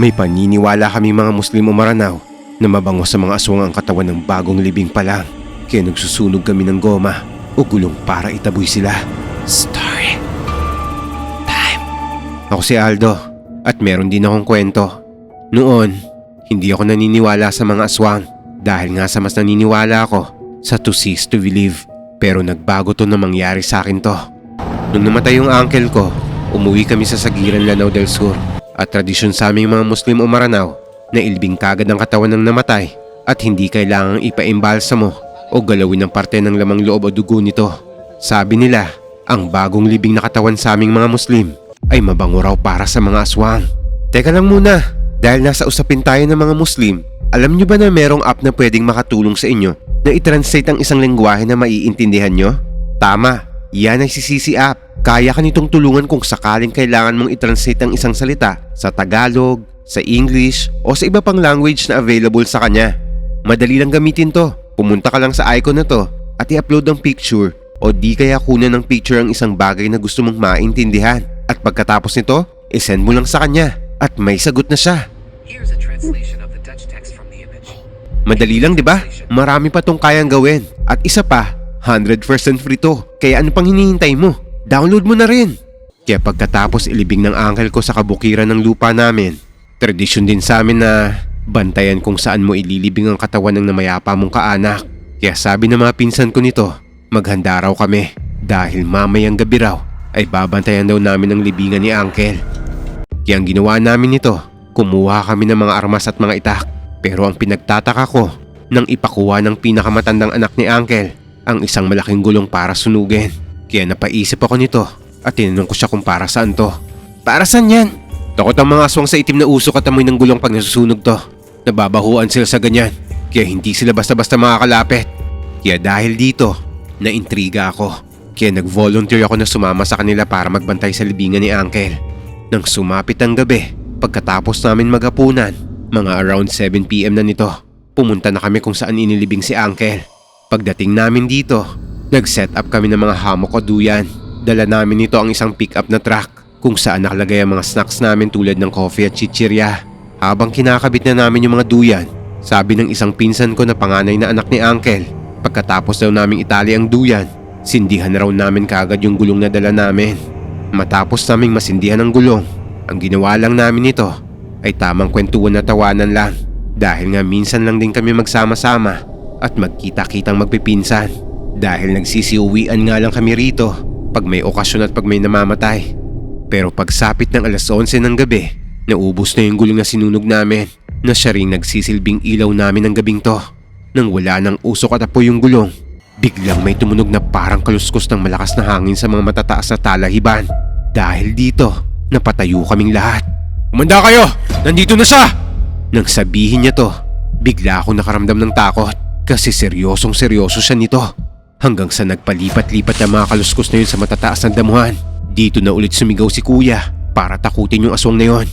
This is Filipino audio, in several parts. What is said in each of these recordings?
May paniniwala kami mga Muslim o Maranao na mabango sa mga aswang ang katawan ng bagong libing pa lang. Kaya nagsusunog kami ng goma o gulong para itaboy sila. Story time. Ako si Aldo at meron din akong kwento. Noon, hindi ako naniniwala sa mga aswang dahil nga sa mas naniniwala ako sa to cease to believe. Pero nagbago to na mangyari sa akin to. Nung namatay yung uncle ko, umuwi kami sa Sagiran Lanao del Sur at tradisyon sa aming mga Muslim o Maranao na ilbing kagad ang katawan ng namatay at hindi kailangang ipaimbalsa mo o galawin ng parte ng lamang loob o dugo nito. Sabi nila, ang bagong libing na katawan sa aming mga Muslim ay mabango raw para sa mga aswang. Teka lang muna, dahil nasa usapin tayo ng mga Muslim, alam nyo ba na merong app na pwedeng makatulong sa inyo na i-translate ang isang lengguwahe na maiintindihan nyo? Tama, yan ay si CC app. Kaya ka nitong tulungan kung sakaling kailangan mong i-translate ang isang salita sa Tagalog, sa English o sa iba pang language na available sa kanya. Madali lang gamitin to. Pumunta ka lang sa icon na to at i-upload ang picture o di kaya kunan ng picture ang isang bagay na gusto mong maintindihan. At pagkatapos nito, isend mo lang sa kanya at may sagot na siya. Here's a translation of the Dutch text from the image. Madali lang 'di ba? Marami pa tong kayang gawin. At isa pa, 100% free to. Kaya ano pang hinihintay mo? Download mo na rin. Kaya pagkatapos ilibing ng uncle ko sa kabukiran ng lupa namin, tradisyon din sa amin na bantayan kung saan mo ililibing ang katawan ng namayapa mong kaanak. Kaya sabi ng mga pinsan ko nito, maghanda raw kami dahil mamayang gabi raw ay babantayan daw namin ang libingan ni uncle. Kaya ang ginawa namin nito, kumuha kami ng mga armas at mga itak. Pero ang pinagtataka ko, nang ipakuha ng pinakamatandang anak ni Uncle, ang isang malaking gulong para sunugin. Kaya napaisip ako nito at tinanong ko siya kung para saan to. Para saan yan? Takot ang mga aswang sa itim na usok at amoy ng gulong pag nasusunog to. Nababahuan sila sa ganyan, kaya hindi sila basta-basta makakalapit. Kaya dahil dito, naintriga ako. Kaya nag-volunteer ako na sumama sa kanila para magbantay sa libingan ni Uncle. Nang sumapit ang gabi, pagkatapos namin maghapunan, mga around 7pm na nito, pumunta na kami kung saan inilibing si Uncle. Pagdating namin dito, nag-set up kami ng mga hammock o duyan. Dala namin nito ang isang pick-up na truck kung saan nakalagay ang mga snacks namin tulad ng coffee at chichirya. Habang kinakabit na namin yung mga duyan, sabi ng isang pinsan ko na panganay na anak ni Uncle, pagkatapos daw naming itali ang duyan, sindihan na raw namin kagad yung gulong na dala namin. Matapos naming masindihan ang gulong, ang ginawa lang namin ito ay tamang kwentuhan na tawanan lang dahil nga minsan lang din kami magsama-sama at magkita-kitang magpipinsan dahil nagsisiuwian nga lang kami rito pag may okasyon at pag may namamatay. Pero pagsapit ng alas 11 ng gabi, naubos na yung gulong na sinunog namin na siya rin nagsisilbing ilaw namin ng gabing to. Nang wala ng usok at apoy yung gulong, biglang may tumunog na parang kaluskos ng malakas na hangin sa mga matataas na talahiban. Dahil dito, napatayo kaming lahat. Umanda kayo! Nandito na siya! Nang sabihin niya to, bigla ako nakaramdam ng takot kasi seryosong seryoso siya nito. Hanggang sa nagpalipat-lipat na mga kaluskos na yun sa matataas na damuhan. Dito na ulit sumigaw si kuya para takutin yung aswang na yon.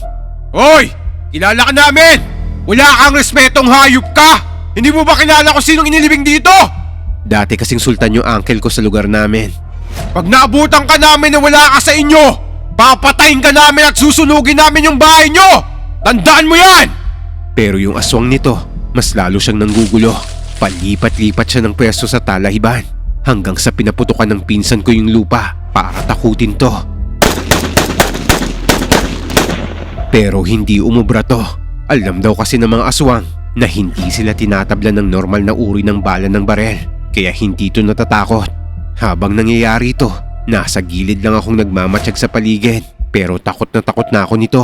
Hoy! Kilala ka namin! Wala kang respetong hayop ka! Hindi mo ba kilala kung sinong inilibing dito? Dati kasing sultan yung uncle ko sa lugar namin. Pag naabutan ka namin na wala ka sa inyo, papatayin ka namin at susunugin namin yung bahay nyo! Tandaan mo yan! Pero yung aswang nito, mas lalo siyang nanggugulo. Palipat-lipat siya ng pwesto sa talahiban hanggang sa pinaputukan ng pinsan ko yung lupa para takutin to. Pero hindi umubra to. Alam daw kasi ng mga aswang na hindi sila tinatabla ng normal na uri ng bala ng barel kaya hindi to natatakot. Habang nangyayari ito, nasa gilid lang akong nagmamatsyag sa paligid pero takot na takot na ako nito.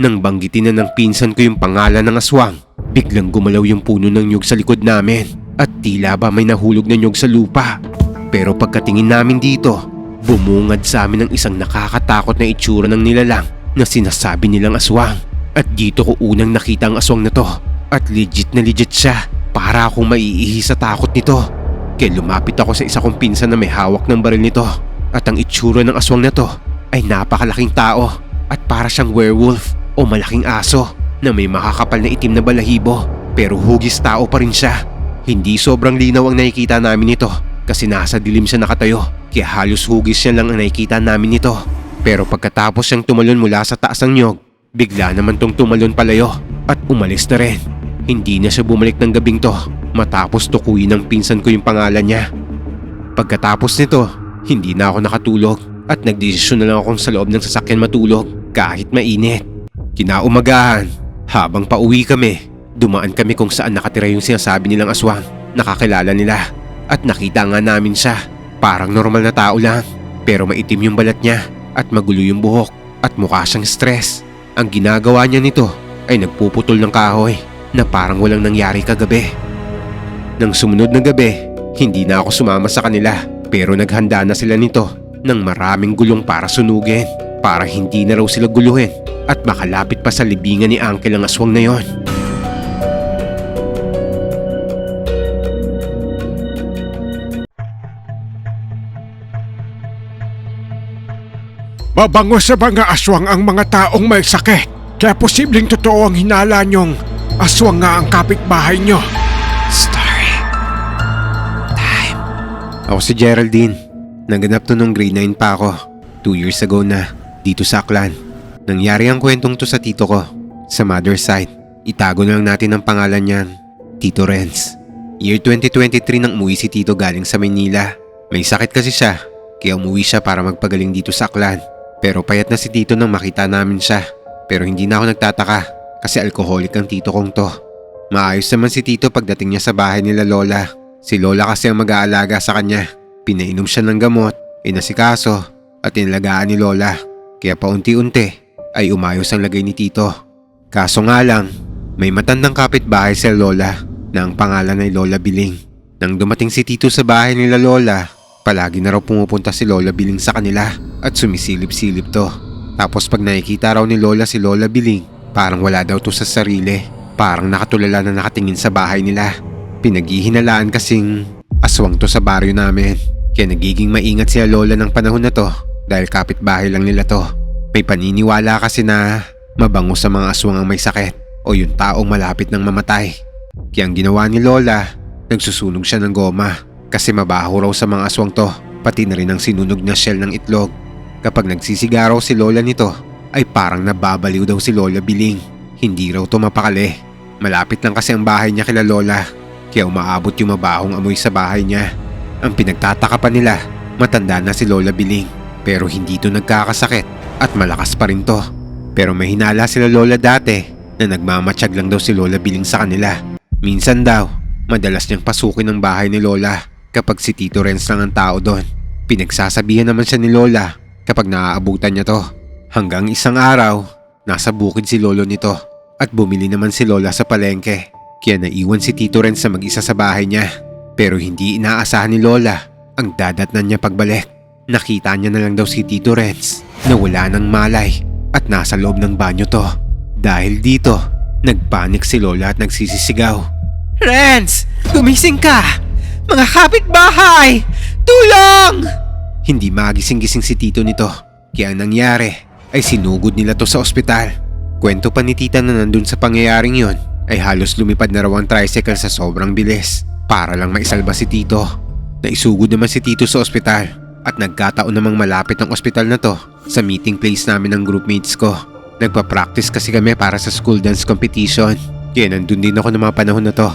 Nang banggitin na ng pinsan ko yung pangalan ng aswang, biglang gumalaw yung puno ng nyug sa likod namin at tila ba may nahulog na nyug sa lupa. Pero pagkatingin namin dito, bumungad sa amin ang isang nakakatakot na itsura ng nilalang na sinasabi nilang aswang. At dito ko unang nakita ang aswang na to at legit na legit siya para akong maiihi sa takot nito. Kaya lumapit ako sa isa kong pinsan na may hawak ng baril nito at ang itsura ng aswang na to ay napakalaking tao at para siyang werewolf o malaking aso na may makakapal na itim na balahibo pero hugis tao pa rin siya. Hindi sobrang linaw ang nakikita namin nito kasi nasa dilim siya nakatayo kaya halos hugis siya lang ang nakikita namin nito. Pero pagkatapos siyang tumalon mula sa taas ng nyog, Bigla naman tong tumalon palayo at umalis na rin. Hindi na siya bumalik ng gabing to matapos tukuyin ng pinsan ko yung pangalan niya. Pagkatapos nito, hindi na ako nakatulog at nagdesisyon na lang akong sa loob ng sasakyan matulog kahit mainit. Kinaumagahan, habang pauwi kami, dumaan kami kung saan nakatira yung sinasabi nilang aswang. Nakakilala nila at nakita nga namin siya. Parang normal na tao lang pero maitim yung balat niya at magulo yung buhok at mukha siyang stress. Ang ginagawa niya nito ay nagpuputol ng kahoy na parang walang nangyari kagabi. Nang sumunod na gabi, hindi na ako sumama sa kanila pero naghanda na sila nito ng maraming gulong para sunugin para hindi na raw sila guluhin at makalapit pa sa libingan ni Uncle ang aswang na yon. Mabango sa mga aswang ang mga taong may sakit. Kaya posibleng totoo ang hinala niyong aswang nga ang kapitbahay niyo. Story Time Ako si Geraldine. Naganap to nung grade 9 pa ako. Two years ago na, dito sa Aklan. Nangyari ang kwentong to sa tito ko, sa mother side. Itago na lang natin ang pangalan niyan, Tito Renz. Year 2023 nang umuwi si Tito galing sa Maynila. May sakit kasi siya, kaya umuwi siya para magpagaling dito sa Aklan. Pero payat na si Tito nang makita namin siya. Pero hindi na ako nagtataka kasi alcoholic ang tito kong to. Maayos naman si Tito pagdating niya sa bahay nila Lola. Si Lola kasi ang mag-aalaga sa kanya. Pinainom siya ng gamot, inasikaso, at inalagaan ni Lola. Kaya paunti-unti ay umayos ang lagay ni Tito. Kaso nga lang, may matandang kapitbahay si Lola na ang pangalan ay Lola Biling. Nang dumating si Tito sa bahay nila Lola, palagi na raw pumupunta si Lola Biling sa kanila at sumisilip-silip to. Tapos pag nakikita raw ni Lola si Lola Biling, parang wala daw to sa sarili. Parang nakatulala na nakatingin sa bahay nila. Pinaghihinalaan kasing aswang to sa baryo namin. Kaya nagiging maingat si Lola ng panahon na to dahil kapitbahay lang nila to. May paniniwala kasi na mabango sa mga aswang ang may sakit o yung taong malapit ng mamatay. Kaya ang ginawa ni Lola, nagsusunog siya ng goma kasi mabaho raw sa mga aswang to pati na rin ang sinunog na shell ng itlog. Kapag nagsisigaraw si Lola nito ay parang nababaliw daw si Lola Biling. Hindi raw to mapakali. Malapit lang kasi ang bahay niya kila Lola kaya umaabot yung mabahong amoy sa bahay niya. Ang pinagtataka pa nila, matanda na si Lola Biling pero hindi to nagkakasakit at malakas pa rin to. Pero may hinala sila Lola dati na nagmamatsyag lang daw si Lola Biling sa kanila. Minsan daw, madalas niyang pasukin ang bahay ni Lola kapag si Tito Renz lang ang tao doon. Pinagsasabihan naman siya ni Lola kapag naaabutan niya to. Hanggang isang araw, nasa bukid si Lolo nito at bumili naman si Lola sa palengke. Kaya naiwan si Tito Renz sa mag-isa sa bahay niya. Pero hindi inaasahan ni Lola ang dadatnan niya pagbalik. Nakita niya na lang daw si Tito Renz na wala ng malay at nasa loob ng banyo to. Dahil dito, nagpanik si Lola at nagsisisigaw. Renz! Gumising ka! Mga kapitbahay! Tulong! Hindi magising-gising si Tito nito. Kaya ang nangyari ay sinugod nila to sa ospital. Kwento pa ni Tita na nandun sa pangyayaring yon ay halos lumipad na raw ang tricycle sa sobrang bilis para lang maisalba si Tito. Naisugod naman si Tito sa ospital at nagkataon namang malapit ang ospital na to sa meeting place namin ng groupmates ko. Nagpa-practice kasi kami para sa school dance competition. Kaya nandun din ako ng mga panahon na to.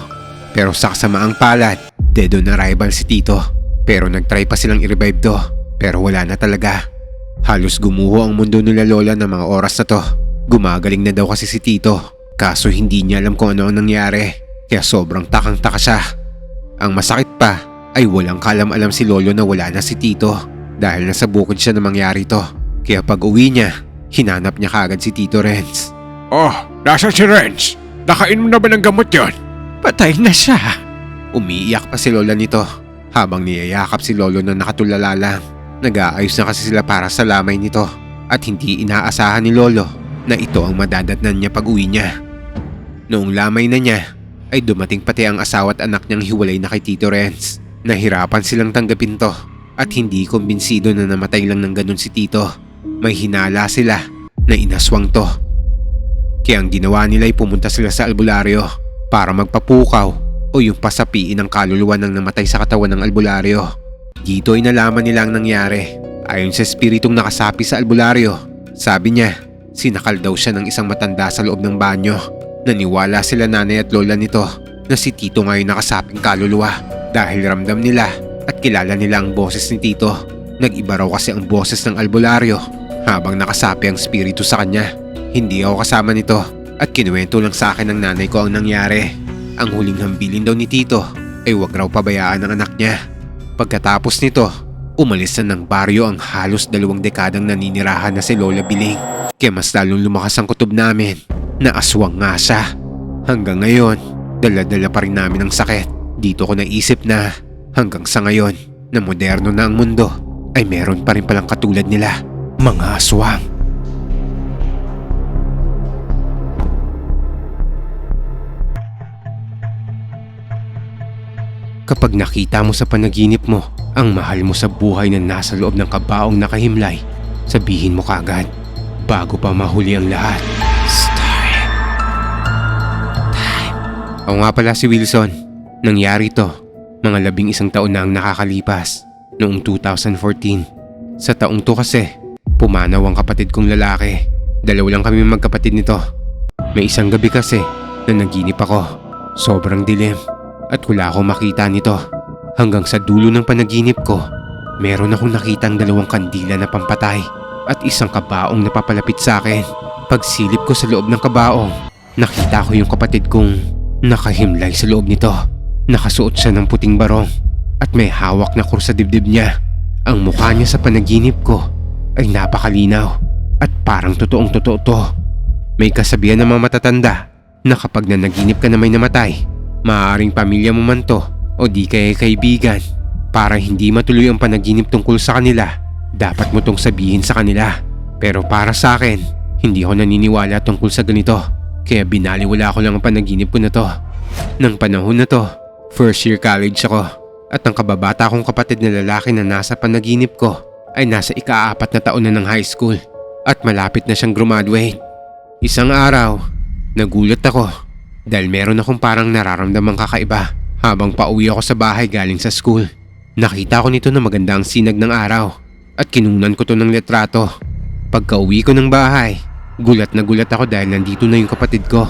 Pero sa kasamaang palad, dead on arrival si Tito. Pero nagtry pa silang i-revive to. Pero wala na talaga. Halos gumuho ang mundo nila Lola ng mga oras na to. Gumagaling na daw kasi si Tito. Kaso hindi niya alam kung ano ang nangyari. Kaya sobrang takang-taka siya. Ang masakit pa ay walang kalam-alam si Lolo na wala na si Tito. Dahil nasa bukid siya na mangyari to. Kaya pag uwi niya, hinanap niya kagad si Tito Renz. Oh, nasa si Renz? Nakainom na ba ng gamot yon? Patay na siya. Umiiyak pa si Lola nito habang niyayakap si Lolo na nakatulala lang. Nag-aayos na kasi sila para sa lamay nito at hindi inaasahan ni Lolo na ito ang madadatnan niya pag uwi niya. Noong lamay na niya ay dumating pati ang asawa at anak niyang hiwalay na kay Tito Renz. Nahirapan silang tanggapin to at hindi kumbinsido na namatay lang ng ganun si Tito. May hinala sila na inaswang to. Kaya ang ginawa nila ay pumunta sila sa albularyo para magpapukaw o yung pasapiin ang kaluluwa ng namatay sa katawan ng albularyo. Dito ay nalaman nila ang nangyari. Ayon sa espiritong nakasapi sa albularyo, sabi niya, Sinakal daw siya ng isang matanda sa loob ng banyo. Naniwala sila nanay at lola nito na si Tito ngayon nakasaping kaluluwa dahil ramdam nila at kilala nila ang boses ni Tito. Nag-iba raw kasi ang boses ng albularyo habang nakasapi ang spirito sa kanya. Hindi ako kasama nito at kinuwento lang sa akin ng nanay ko ang nangyari. Ang huling hambilin daw ni Tito ay wag raw pabayaan ng anak niya. Pagkatapos nito, umalis na ng baryo ang halos dalawang dekadang naninirahan na si Lola Biling. Kaya mas lalong lumakas ang kutob namin na aswang nga siya. Hanggang ngayon, dala-dala pa rin namin ang sakit. Dito ko naisip na hanggang sa ngayon na moderno na ang mundo ay meron pa rin palang katulad nila, mga aswang. Kapag nakita mo sa panaginip mo ang mahal mo sa buhay na nasa loob ng kabaong nakahimlay, sabihin mo kagad bago pa mahuli ang lahat. Story time. Ako nga pala si Wilson. Nangyari to, mga labing isang taon na ang nakakalipas, noong 2014. Sa taong to kasi, pumanaw ang kapatid kong lalaki. Dalaw lang kami magkapatid nito. May isang gabi kasi na naginip ako. Sobrang dilim at wala akong makita nito. Hanggang sa dulo ng panaginip ko, meron akong nakitang dalawang kandila na pampatay at isang kabaong na papalapit sa akin. Pagsilip ko sa loob ng kabaong, nakita ko yung kapatid kong nakahimlay sa loob nito. Nakasuot siya ng puting barong at may hawak na krus sa dibdib niya. Ang mukha niya sa panaginip ko ay napakalinaw at parang totoong totoo to. May kasabihan ng mga matatanda na kapag nanaginip ka na may namatay, maaaring pamilya mo man to o di kaya kaibigan. Para hindi matuloy ang panaginip tungkol sa kanila, dapat mo tong sabihin sa kanila. Pero para sa akin, hindi ako naniniwala tungkol sa ganito. Kaya binaliwala ko lang ang panaginip ko na to. Nang panahon na to, first year college ako. At ang kababata kong kapatid na lalaki na nasa panaginip ko ay nasa ikaapat na taon na ng high school at malapit na siyang graduate. Isang araw, nagulat ako dahil meron akong parang nararamdamang kakaiba habang pauwi ako sa bahay galing sa school. Nakita ko nito na maganda ang sinag ng araw at kinunan ko to ng letrato. Pagka uwi ko ng bahay, gulat na gulat ako dahil nandito na yung kapatid ko.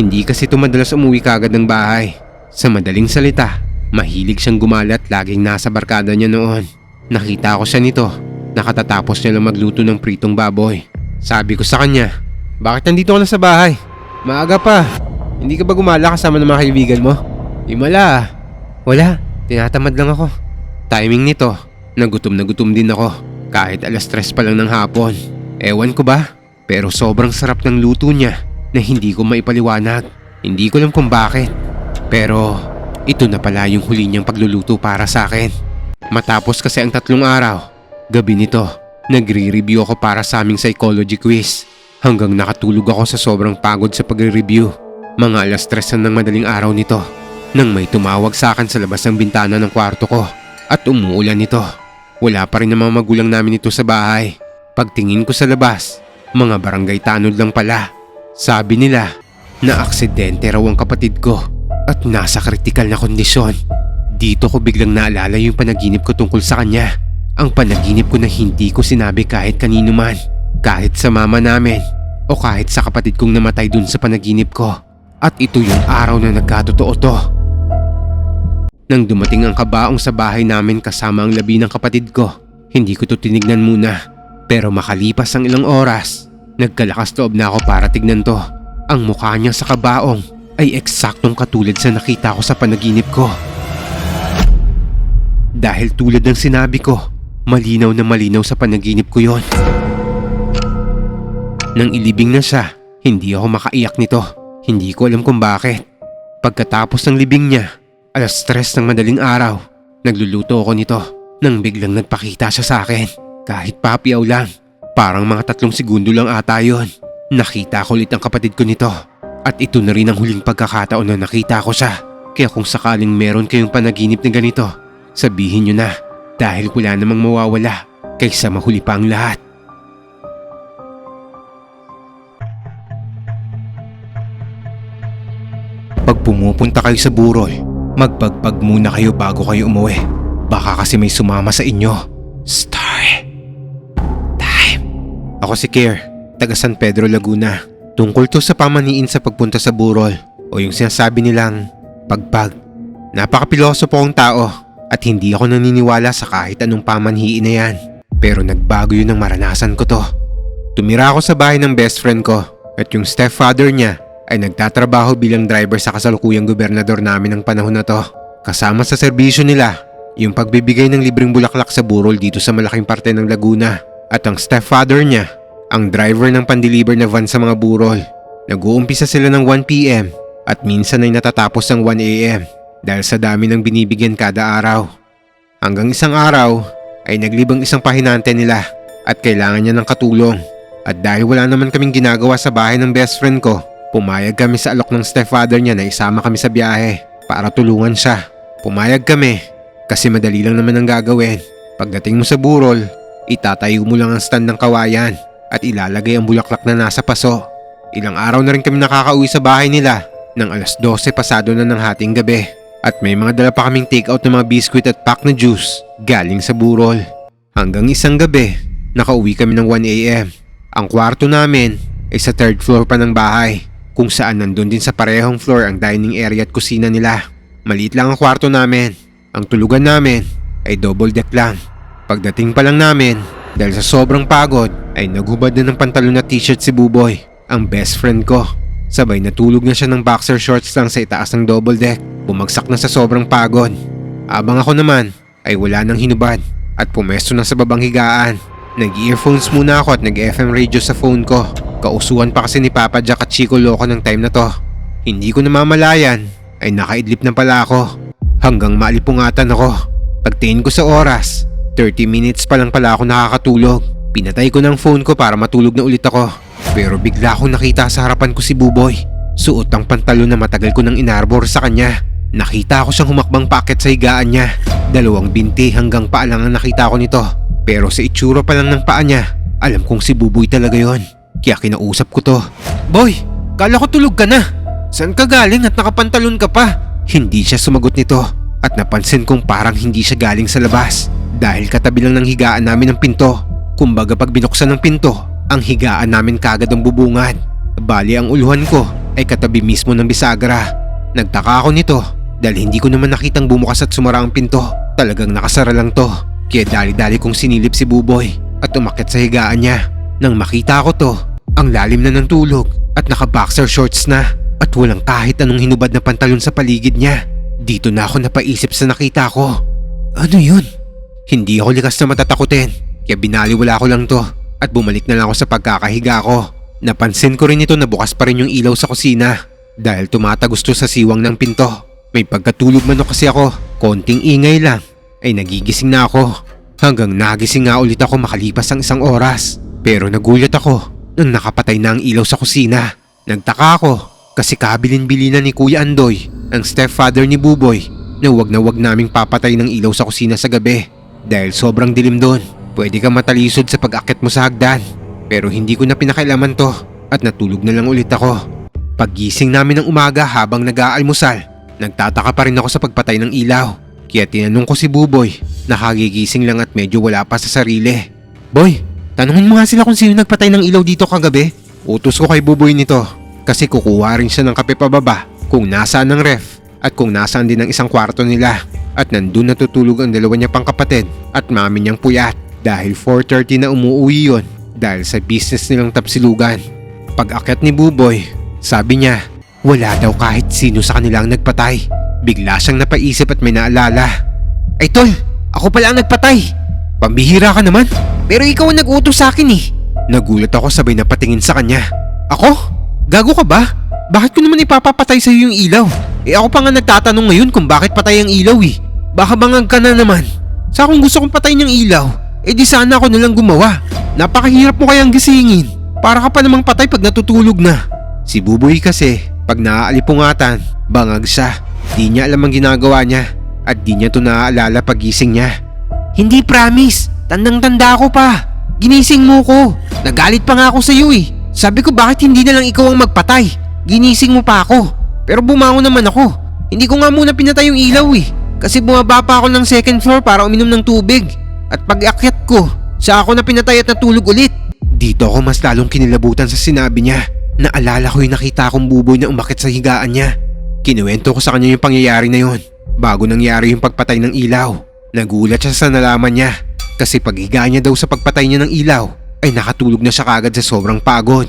Hindi kasi ito madalas umuwi kagad ng bahay. Sa madaling salita, mahilig siyang gumala at laging nasa barkada niya noon. Nakita ko siya nito, nakatatapos niya lang magluto ng pritong baboy. Sabi ko sa kanya, bakit nandito ka na sa bahay? Maaga pa. Hindi ka ba gumala kasama ng mga kaibigan mo? Himala ah. Wala, tinatamad lang ako. Timing nito, nagutom na gutom din ako. Kahit alas tres pa lang ng hapon. Ewan ko ba? Pero sobrang sarap ng luto niya na hindi ko maipaliwanag. Hindi ko alam kung bakit. Pero ito na pala yung huli niyang pagluluto para sa akin. Matapos kasi ang tatlong araw, gabi nito, nagre-review ako para sa aming psychology quiz. Hanggang nakatulog ako sa sobrang pagod sa pagre-review. Mga alas tres na ng madaling araw nito. Nang may tumawag sa akin sa labas ng bintana ng kwarto ko. At umuulan nito. Wala pa rin ang mga magulang namin ito sa bahay. Pagtingin ko sa labas, mga barangay tanod lang pala. Sabi nila na aksidente raw ang kapatid ko at nasa kritikal na kondisyon. Dito ko biglang naalala yung panaginip ko tungkol sa kanya. Ang panaginip ko na hindi ko sinabi kahit kanino man. Kahit sa mama namin o kahit sa kapatid kong namatay dun sa panaginip ko. At ito yung araw na nagkatotoo to. Nang dumating ang kabaong sa bahay namin kasama ang labi ng kapatid ko, hindi ko to tinignan muna. Pero makalipas ang ilang oras, nagkalakas loob na ako para tignan to. Ang mukha niya sa kabaong ay eksaktong katulad sa nakita ko sa panaginip ko. Dahil tulad ng sinabi ko, malinaw na malinaw sa panaginip ko yon. Nang ilibing na siya, hindi ako makaiyak nito. Hindi ko alam kung bakit. Pagkatapos ng libing niya, alas stress ng madaling araw, nagluluto ako nito nang biglang nagpakita siya sa akin. Kahit papiaw lang, parang mga tatlong segundo lang ata yon. Nakita ko ulit ang kapatid ko nito. At ito na rin ang huling pagkakataon na nakita ko siya. Kaya kung sakaling meron kayong panaginip na ganito, sabihin nyo na dahil wala namang mawawala kaysa mahuli pa ang lahat. Pag pumupunta kayo sa burol, magpagpag muna kayo bago kayo umuwi. Baka kasi may sumama sa inyo. Star. Time. Ako si Kier. taga San Pedro, Laguna. Tungkol to sa pamaniin sa pagpunta sa burol o yung sinasabi nilang pagpag. Napakapilosopo kong tao at hindi ako naniniwala sa kahit anong pamanhiin na yan. Pero nagbago yun nang maranasan ko to. Tumira ako sa bahay ng best friend ko at yung stepfather niya ay nagtatrabaho bilang driver sa kasalukuyang gobernador namin ng panahon na to. Kasama sa serbisyo nila, yung pagbibigay ng libreng bulaklak sa burol dito sa malaking parte ng Laguna. At ang stepfather niya, ang driver ng pandeliver na van sa mga burol. Nag-uumpisa sila ng 1pm at minsan ay natatapos ng 1am dahil sa dami ng binibigyan kada araw. Hanggang isang araw ay naglibang isang pahinante nila at kailangan niya ng katulong. At dahil wala naman kaming ginagawa sa bahay ng best friend ko, pumayag kami sa alok ng stepfather niya na isama kami sa biyahe para tulungan siya. Pumayag kami kasi madali lang naman ang gagawin. Pagdating mo sa burol, itatayo mo lang ang stand ng kawayan at ilalagay ang bulaklak na nasa paso. Ilang araw na rin kami nakakauwi sa bahay nila ng alas 12 pasado na ng hating gabi. At may mga dala pa kaming take out ng mga biskwit at pack na juice galing sa burol. Hanggang isang gabi, nakauwi kami ng 1am. Ang kwarto namin ay sa third floor pa ng bahay kung saan nandun din sa parehong floor ang dining area at kusina nila. Maliit lang ang kwarto namin. Ang tulugan namin ay double deck lang. Pagdating pa lang namin, dahil sa sobrang pagod, ay naghubad na ng pantalon at t-shirt si Buboy, ang best friend ko. Sabay natulog na siya ng boxer shorts lang sa itaas ng double deck. Bumagsak na sa sobrang pagod. Abang ako naman ay wala nang hinubad at pumesto na sa babang higaan. Nag-earphones muna ako at nag-FM radio sa phone ko. Kausuhan pa kasi ni Papa Jack at Chico Loco ng time na to. Hindi ko namamalayan ay nakaidlip na pala ako. Hanggang maalipungatan ako. Pagtingin ko sa oras, 30 minutes pa lang pala ako nakakatulog. Pinatay ko ng phone ko para matulog na ulit ako. Pero bigla akong nakita sa harapan ko si Buboy. Suot ang pantalon na matagal ko nang inarbor sa kanya. Nakita ko siyang humakbang paket sa higaan niya. Dalawang binti hanggang paa lang ang nakita ko nito. Pero sa itsura pa lang ng paa niya, alam kong si Buboy talaga yon. Kaya kinausap ko to. Boy, kala ko tulog ka na. Saan ka galing at nakapantalon ka pa? Hindi siya sumagot nito at napansin kong parang hindi siya galing sa labas dahil katabi lang ng higaan namin ang pinto. Kumbaga pag binuksan ng pinto, ang higaan namin kagad ang bubungad. Bali ang uluhan ko ay katabi mismo ng bisagra. Nagtaka ako nito dahil hindi ko naman nakitang bumukas at sumara ang pinto. Talagang nakasara lang to. Kaya dali-dali kong sinilip si Buboy at umakit sa higaan niya. Nang makita ko to, ang lalim na ng tulog at naka-boxer shorts na at walang kahit anong hinubad na pantalon sa paligid niya. Dito na ako napaisip sa nakita ko. Ano yun? Hindi ako likas na matatakutin kaya binaliwala ko lang to at bumalik na lang ako sa pagkakahiga ko. Napansin ko rin ito na bukas pa rin yung ilaw sa kusina dahil tumatagusto sa siwang ng pinto. May pagkatulog man kasi ako, konting ingay lang ay nagigising na ako. Hanggang nagising nga ulit ako makalipas ang isang oras. Pero nagulat ako nang nakapatay na ang ilaw sa kusina. Nagtaka ako kasi kabilin-bili na ni Kuya Andoy, ang stepfather ni Buboy, na wag na wag naming papatay ng ilaw sa kusina sa gabi. Dahil sobrang dilim doon, pwede ka matalisod sa pag-akit mo sa hagdan. Pero hindi ko na pinakailaman to at natulog na lang ulit ako. Paggising namin ng umaga habang nag-aalmusal, nagtataka pa rin ako sa pagpatay ng ilaw. Kaya tinanong ko si Buboy, nakagigising lang at medyo wala pa sa sarili. Boy, tanungin mo nga sila kung sino nagpatay ng ilaw dito kagabi. Utos ko kay Buboy nito kasi kukuha rin siya ng kape pababa kung nasaan ang ref at kung nasaan din ang isang kwarto nila. At nandun natutulog ang dalawa niya pang kapatid at mami niyang puyat dahil 4.30 na umuwi yon dahil sa business nilang tapsilugan. Pag akyat ni Buboy, sabi niya wala daw kahit sino sa kanila ang nagpatay. Bigla siyang napaisip at may naalala. Ay tol, ako pala ang nagpatay. Pambihira ka naman. Pero ikaw ang nag-utos sa akin eh. Nagulat ako sabay na patingin sa kanya. Ako? Gago ka ba? Bakit ko naman ipapapatay sa iyo yung ilaw? Eh ako pa nga nagtatanong ngayon kung bakit patay ang ilaw eh. Baka bangag ka na naman. Sa kung gusto kong patayin yung ilaw, eh di sana ako nalang gumawa. Napakahirap mo kayang gisingin. Para ka pa namang patay pag natutulog na. Si Buboy kasi, pag naaalimpungatan, bangag siya. Di niya alam ang ginagawa niya at di niya to naaalala pag gising niya. Hindi promise, tandang-tanda ako pa. Ginising mo ko. Nagalit pa nga ako sa iyo eh. Sabi ko bakit hindi na lang ikaw ang magpatay? Ginising mo pa ako. Pero bumangon naman ako. Hindi ko nga muna pinatay yung ilaw eh. Kasi bumaba pa ako ng second floor para uminom ng tubig. At pag akyat ko, sa ako na pinatay at natulog ulit. Dito ako mas lalong kinilabutan sa sinabi niya. Naalala ko yung nakita kong buboy na umakit sa higaan niya. Kinuwento ko sa kanya yung pangyayari na yon. Bago nangyari yung pagpatay ng ilaw. Nagulat siya sa nalaman niya. Kasi paghiga niya daw sa pagpatay niya ng ilaw, ay nakatulog na siya kagad sa sobrang pagod.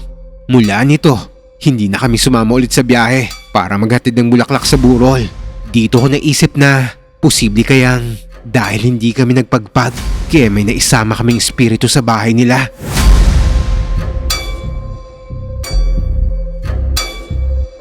Mula nito, hindi na kami sumama ulit sa biyahe para maghatid ng bulaklak sa burol. Dito ko naisip na posible kayang dahil hindi kami nagpagpag kaya may naisama kaming espiritu sa bahay nila.